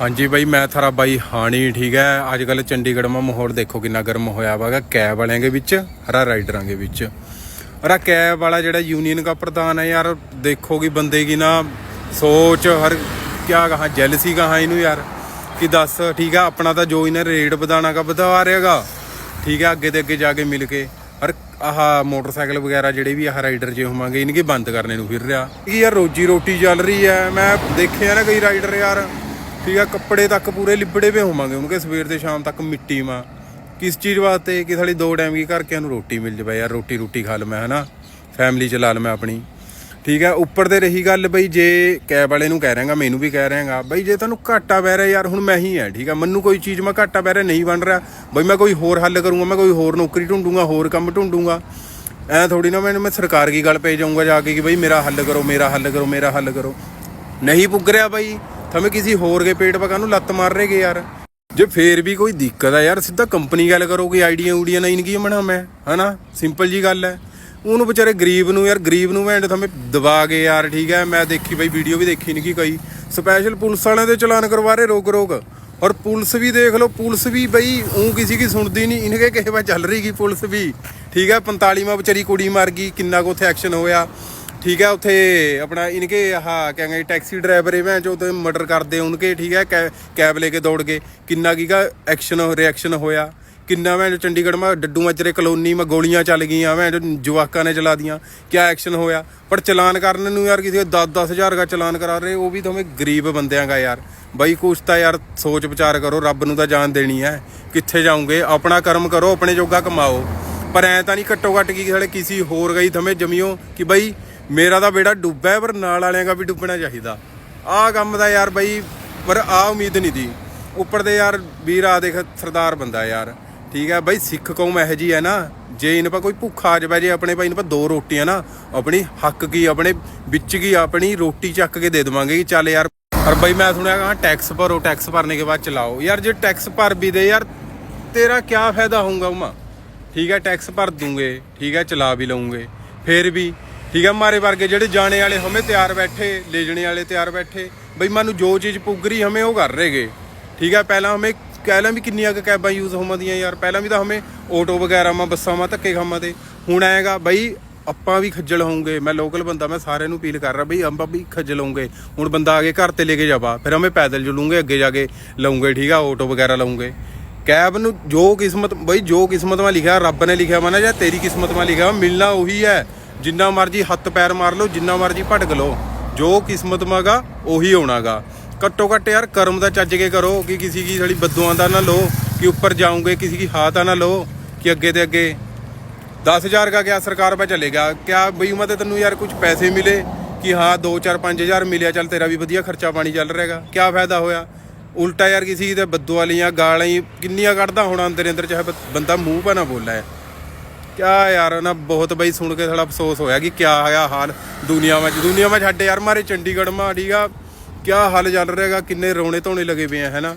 ਹਾਂਜੀ ਬਾਈ, ਮੈਂ ਥਾਰਾ ਬਾਈ ਹਾਣੀ, ਠੀਕ ਹੈ। ਅੱਜ ਕੱਲ ਚੰਡੀਗੜ੍ਹ ਮਾ ਮਾਹੌਲ ਦੇਖੋ ਕਿੰਨਾ ਗਰਮ ਹੋਇਆ ਵਾਗਾ ਕੈਬ ਵਾਲਿਆਂ ਦੇ ਵਿੱਚ, ਹਰਾ ਰਾਈਡਰਾਂ ਦੇ ਵਿੱਚ। ਅਰਾ ਕੈਬ ਵਾਲਾ ਜਿਹੜਾ ਯੂਨੀਅਨ ਦਾ ਪ੍ਰਧਾਨ ਹੈ ਯਾਰ, ਦੇਖੋ ਕਿ ਬੰਦੇ ਕੀ ਨਾ ਸੋਚ, ਹਰ ਕਿਆ ਕਹਾ ਜੈਲਸੀ ਕਹਾ ਇਹਨੂੰ ਯਾਰ। ਕਿ ਦੱਸ, ਠੀਕ ਹੈ ਆਪਣਾ ਤਾਂ ਜੋ ਇਹਨੇ ਰੇਟ ਵਧਾਣਾ ਕਾ ਵਧਾ ਰਿਹਾਗਾ ਠੀਕ ਹੈ ਅੱਗੇ ਤੇ ਅੱਗੇ ਜਾ ਕੇ ਮਿਲ ਕੇ। ਹਰ ਆਹ ਮੋਟਰਸਾਈਕਲ ਵਗੈਰਾ ਜਿਹੜੇ ਵੀ ਆਹ ਰਾਈਡਰ ਜੇ ਹੋਵਾਂਗੇ ਇਨਕੇ ਬੰਦ ਕਰਨੇ ਨੂੰ ਫਿਰ ਰਿਹਾ। ਕਿ ਯਾਰ ਰੋਜੀ ਰੋਟੀ ਚੱਲ ਰਹੀ ਹੈ। ਮੈਂ ਦੇਖਿਆ ਨਾ ਕਈ ਰਾਈਡਰ ਯਾਰ। ਠੀਕ ਆ, ਕੱਪੜੇ ਤੱਕ ਪੂਰੇ ਲਿਬੜੇ ਪਏ ਹੋਵਾਂਗੇ। ਉਹਨਾਂ ਸਵੇਰ ਦੇ ਸ਼ਾਮ ਤੱਕ ਮਿੱਟੀ ਮਾ। ਕਿਸ ਚੀਜ਼ ਵਾਸਤੇ? ਕਿ ਸਾਡੀ ਦੋ ਟਾਈਮ ਕੀ ਘਰਕਿਆਂ ਨੂੰ ਰੋਟੀ ਮਿਲ ਜਾਵੇ। ਯਾਰ ਰੋਟੀ ਰੋਟੀ ਖਾ ਲਵਾਂ, ਹਨਾ? ਫੈਮਿਲੀ ਚਲਾ ਲਵਾਂ ਆਪਣੀ। ਠੀਕ ਹੈ ਉੱਪਰ ਤੇ ਰਹੀ ਗੱਲ ਬਈ ਜੇ ਕੈਬ ਵਾਲੇ ਨੂੰ ਕਹਿ ਰਿਹਾਗਾ, ਮੈਨੂੰ ਵੀ ਕਹਿ ਰਿਹਾਗਾ, ਬਈ ਜੇ ਤੁਹਾਨੂੰ ਘਾਟਾ ਪੈ ਰਿਹਾ ਯਾਰ, ਹੁਣ ਮੈਂ ਹੀ ਹੈ ਠੀਕ ਹੈ ਮੈਨੂੰ ਕੋਈ ਚੀਜ਼ ਮੈਂ ਘਾਟਾ ਪੈ ਰਿਹਾ ਨਹੀਂ ਬਣ ਰਿਹਾ। ਬਈ ਮੈਂ ਕੋਈ ਹੋਰ ਹੱਲ ਕਰੂੰਗਾ, ਮੈਂ ਕੋਈ ਹੋਰ ਨੌਕਰੀ ਢੂੰਡੂੰਗਾ, ਹੋਰ ਕੰਮ ਢੂੰਡੂੰਗਾ। ਐ ਥੋੜੀ ਨਾ ਮੈਨੂੰ ਮੈਂ ਸਰਕਾਰ ਕੀ ਗੱਲ ਪੇ ਜਾਊਂਗਾ ਜਾ ਕੇ ਕਿ ਬਈ ਮੇਰਾ ਹੱਲ ਕਰੋ, ਮੇਰਾ ਹੱਲ ਕਰੋ, ਮੇਰਾ ਹੱਲ ਕਰੋ। ਨਹੀਂ ਪੁੱਗ ਰਿਹਾ ਬਈ। ਥਮੇ ਕਿਸੇ ਹੋਰ ਕੇ ਪੇਟ ਪਕਾ ਨੂੰ ਲੱਤ ਮਾਰ ਰਹੇਗੇ ਯਾਰ। ਜੇ ਫੇਰ ਵੀ ਕੋਈ ਦਿੱਕਤ ਆ ਯਾਰ, ਸਿੱਧਾ ਕੰਪਨੀ ਗੱਲ ਕਰੋ ਕੋਈ ਆਈਡੀਆਂ ਊਡੀਆਂ ਨਹੀਂ ਕੀ ਬਣਾ ਮੈਂ, ਹਨਾ? ਸਿੰਪਲ ਜੀ ਗੱਲ ਹੈ। ਉਹਨੂੰ ਵਿਚਾਰੇ ਗਰੀਬ ਨੂੰ ਯਾਰ, ਗਰੀਬ ਨੂੰ ਭੈਣ ਥਮੇ ਦਬਾ ਕੇ ਯਾਰ, ਠੀਕ ਹੈ? ਮੈਂ ਦੇਖੀ ਬਈ, ਵੀਡੀਓ ਵੀ ਦੇਖੀ ਨਹੀਂ ਕੀ ਕਈ। ਸਪੈਸ਼ਲ ਪੁਲਿਸ ਵਾਲਿਆਂ ਦੇ ਚਲਾਨ ਕਰਵਾ ਰਹੇ ਰੋਕ ਰੋਕ ਔਰ ਪੁਲਿਸ ਵੀ ਦੇਖ ਲਓ, ਪੁਲਿਸ ਵੀ ਬਈ ਉਹ ਕਿਸੇ ਕੀ ਸੁਣਦੀ ਨਹੀਂ ਇਨਕੇ ਕਿਸੇ ਵਾ ਚੱਲ ਰਹੀ ਕੀ ਪੁਲਿਸ ਵੀ। ਠੀਕ ਹੈ? 45ਵਾਂ ਵਿਚਾਰੀ ਕੁੜੀ ਮਰ ਗਈ, ਕਿੰਨਾ ਕੁ ਉੱਥੇ ਐਕਸ਼ਨ ਹੋਇਆ। ਠੀਕ ਹੈ, ਉੱਥੇ ਆਪਣਾ ਇਨਕੇ ਆਹ ਕਹਿੰਗੇ ਟੈਕਸੀ ਡਰਾਈਵਰ ਇਹ ਮੈਂ ਜੋ ਤੇ ਮਰਡਰ ਕਰਦੇ, ਉਨਕੇ ਠੀਕ ਹੈ, ਕੈ- ਕੈਬ ਲੈ ਕੇ ਦੌੜ ਗਏ। ਕਿੰਨਾ ਕੀਗਾ ਐਕਸ਼ਨ ਰਿਐਕਸ਼ਨ ਹੋਇਆ। ਕਿੰਨਾ ਮੈਂ ਚੰਡੀਗੜ੍ਹ ਮੈਂ ਡੱਡੂ ਮਜਰੇ ਕਲੋਨੀ ਮੈਂ ਗੋਲੀਆਂ ਚੱਲ ਗਈਆਂ, ਮੈਂ ਜੋ ਜਵਾਕਾਂ ਨੇ ਚਲਾ ਦੀਆਂ, ਕਿਆ ਐਕਸ਼ਨ ਹੋਇਆ। ਪਰ ਚਲਾਨ ਕਰਨ ਨੂੰ ਯਾਰ ਕਿਸੇ 10 ਹਜ਼ਾਰ ਦਾ ਚਲਾਨ ਕਰਾ ਰਹੇ, ਉਹ ਵੀ ਤੁਹਾਨੂੰ ਗਰੀਬ ਬੰਦਿਆਂ ਦਾ ਯਾਰ। ਬਾਈ ਕੁਛ ਤਾਂ ਯਾਰ ਸੋਚ ਵਿਚਾਰ ਕਰੋ, ਰੱਬ ਨੂੰ ਤਾਂ ਜਾਨ ਦੇਣੀ ਹੈ। ਕਿੱਥੇ ਜਾਓਗੇ? ਆਪਣਾ ਕਰਮ ਕਰੋ, ਆਪਣੇ ਜੋਗਾ ਕਮਾਓ। ਪਰ ਐ ਤਾਂ ਨਹੀਂ ਘੱਟੋ ਘੱਟ ਕੀ ਸਾਡੇ ਕਿਸੇ ਹੋਰ ਗਈ ਥਮੇ ਜਮਿਓ ਕਿ ਬਈ ਮੇਰਾ ਤਾਂ ਬੇੜਾ ਡੁੱਬਾ ਹੈ, ਪਰ ਨਾਲ ਵਾਲਿਆਂ ਦਾ ਵੀ ਡੁੱਬਣਾ ਚਾਹੀਦਾ। ਆਹ ਕੰਮ ਦਾ ਯਾਰ ਬਈ, ਪਰ ਆ ਉਮੀਦ ਨਹੀਂ ਦੀ। ਉੱਪਰ ਦੇ ਯਾਰ ਵੀਰ ਆ ਦੇਖ, ਸਰਦਾਰ ਬੰਦਾ ਯਾਰ। ਠੀਕ ਹੈ, ਬਈ ਸਿੱਖ ਕੌਮ ਇਹੋ ਜੀ ਹੈ ਨਾ, ਜੇ ਇਹਨਾਂ ਪਾ ਕੋਈ ਭੁੱਖਾ ਆ ਜਾਵੇ, ਜੇ ਆਪਣੇ ਭਾਈ ਨੂੰ ਪਾ ਦੋ ਰੋਟੀਆਂ ਨਾ, ਆਪਣੀ ਹੱਕ ਕੀ, ਆਪਣੇ ਵਿੱਚ ਕੀ, ਆਪਣੀ ਰੋਟੀ ਚੱਕ ਕੇ ਦੇ ਦੇਵਾਂਗੇ ਕਿ ਚੱਲ ਯਾਰ ਪਰ ਬਈ ਮੈਂ ਸੁਣਿਆ ਹਾਂ ਟੈਕਸ ਭਰੋ ਟੈਕਸ ਭਰਨੇ ਕੇ ਬਾਅਦ ਚਲਾਓ। ਯਾਰ ਜੇ ਟੈਕਸ ਭਰ ਵੀ ਦੇ ਯਾਰ, ਤੇਰਾ ਕੀ ਫਾਇਦਾ ਹੋਊਗਾ ਉਮਾ? ਠੀਕ ਹੈ ਟੈਕਸ ਭਰ ਦੂੰਗੇ, ਠੀਕ ਹੈ, ਚਲਾ ਵੀ ਲਵਾਂਗੇ ਫੇਰ ਵੀ ਠੀਕ ਆ ਮਾਰੇ ਵਰਗੇ ਜਿਹੜੇ ਜਾਣੇ ਵਾਲੇ ਹਮੇ ਤਿਆਰ ਬੈਠੇ ਲੈ ਜਾਣੇ ਵਾਲੇ ਤਿਆਰ ਬੈਠੇ। ਬਈ ਮੈਨੂੰ ਜੋ ਚੀਜ਼ ਪੁੱਗ ਰਹੀ ਹਮੇ ਉਹ ਕਰ ਰਹੇਗੇ ਠੀਕ ਆ ਪਹਿਲਾਂ ਹਮੇ ਕਹਿ ਕਹਿਲਾਂ ਵੀ ਕਿੰਨੀਆਂ ਕੁ ਕੈਬਾਂ ਯੂਜ਼ ਹੋਮਦੀਆਂ ਯਾਰ। ਪਹਿਲਾਂ ਵੀ ਤਾਂ ਹਮੇ ਆਟੋ ਵਗੈਰਾ ਮਾ ਬੱਸਾਂ ਮਾ ਧੱਕੇ ਖਾਮਾਂ ਤੇ। ਹੁਣ ਆਏਗਾ ਬਈ ਆਪਾਂ ਵੀ ਖੱਜਲ ਹੋਵਾਂਗੇ ਮੈਂ ਲੋਕਲ ਬੰਦਾ ਮੈਂ ਸਾਰਿਆਂ ਨੂੰ ਅਪੀਲ ਕਰ ਰਿਹਾ ਬਈ ਆਪਾਂ ਵੀ ਖੱਜਲ ਹੋਵਾਂਗੇ ਹੁਣ ਬੰਦਾ ਆ ਕੇ ਘਰ ਤੇ ਲੈ ਕੇ ਜਾਵਾ ਫਿਰ ਹਮੇ ਪੈਦਲ ਚਲੂਗੇ ਅੱਗੇ ਜਾ ਕੇ ਲਵਾਂਗੇ ਠੀਕ ਆ ਆਟੋ ਵਗੈਰਾ ਲਵਾਂਗੇ ਕੈਬ ਨੂੰ ਜੋ ਕਿਸਮਤ ਬਈ ਜੋ ਕਿਸਮਤ ਮਾ ਲਿਖਿਆ ਰੱਬ ਨੇ ਲਿਖਿਆ ਵਾ ਨਾ ਜਾਂ ਤੇਰੀ ਕਿਸਮਤ ਮਾ ਲਿਖਿਆ ਵਾ, ਮਿਲਣਾ ਉਹੀ ਹੈ। ਜਿੰਨਾ ਮਰਜੀ ਹੱਥ ਪੈਰ ਮਾਰ ਲਓ ਜਿੰਨਾ ਮਰਜੀ ਭਟਕ ਲਓ ਜੋ ਕਿਸਮਤ ਮਾਗਾ ਉਹੀ ਹੋਣਾਗਾ ਘੱਟੋ ਘੱਟ ਯਾਰ ਕਰਮ ਦਾ ਚੱਜ ਕੇ ਕਰੋ ਕਿ ਕਿਸੇ ਕੀ ਸਾਡੀ ਬਦੂਆਂ ਦਾ ਨਾ ਲਓ ਕਿ ਉੱਪਰ ਜਾਓਗੇ ਕਿਸੇ ਕੀ ਹਾਥ ਨਾ ਲਓ ਕਿ ਅੱਗੇ ਤੇ ਅੱਗੇ 10000 का क्या सरकार पे चलेगा क्या ਬਈ ਉਮਾ ਤੇ ਤੈਨੂੰ ਯਾਰ ਕੁਝ ਪੈਸੇ ਮਿਲੇ ਕਿ ਹਾਂ 2 4 5000 ਮਿਲਿਆ ਚੱਲ ਤੇਰਾ ਵੀ ਵਧੀਆ ਖਰਚਾ ਪਾਣੀ ਚੱਲ ਰਿਹਾਗਾ ਕੀ ਫਾਇਦਾ ਹੋਇਆ ਉਲਟਾ ਯਾਰ ਕਿਸੇ ਦੇ ਬੱਦੂ ਵਾਲੀਆਂ ਗਾਲਾਂ ਹੀ ਕਿੰਨੀਆਂ ਕੱਢਦਾ ਹੋਣਾ ਅੰਦਰ ਅੰਦਰ ਚਾਹੇ ਬ- ਬੰਦਾ ਮੂੰਹ ਪਾ ਨਾ ਬੋਲਾ ਹੈ ਕਿਆ ਯਾਰ, ਨਾ ਬਹੁਤ ਬਈ ਸੁਣ ਕੇ ਥੋੜਾ ਅਫਸੋਸ ਹੋਇਆ ਕਿ ਕਿਆ ਆਇਆ ਹਾਲ ਦੁਨੀਆ ਵਿੱਚ। ਦੁਨੀਆ ਵਿੱਚ ਛੱਡ ਯਾਰ, ਮਾਰੇ ਚੰਡੀਗੜ੍ਹ ਮਾ, ਠੀਕ ਆ। ਕਿਆ ਹਾਲ ਚੱਲ ਰਿਹਾਗਾ ਕਿੰਨੇ ਰੋਣੇ ਧੋਣੇ ਲਗੇ ਪਏ ਆ ਹੈਨਾ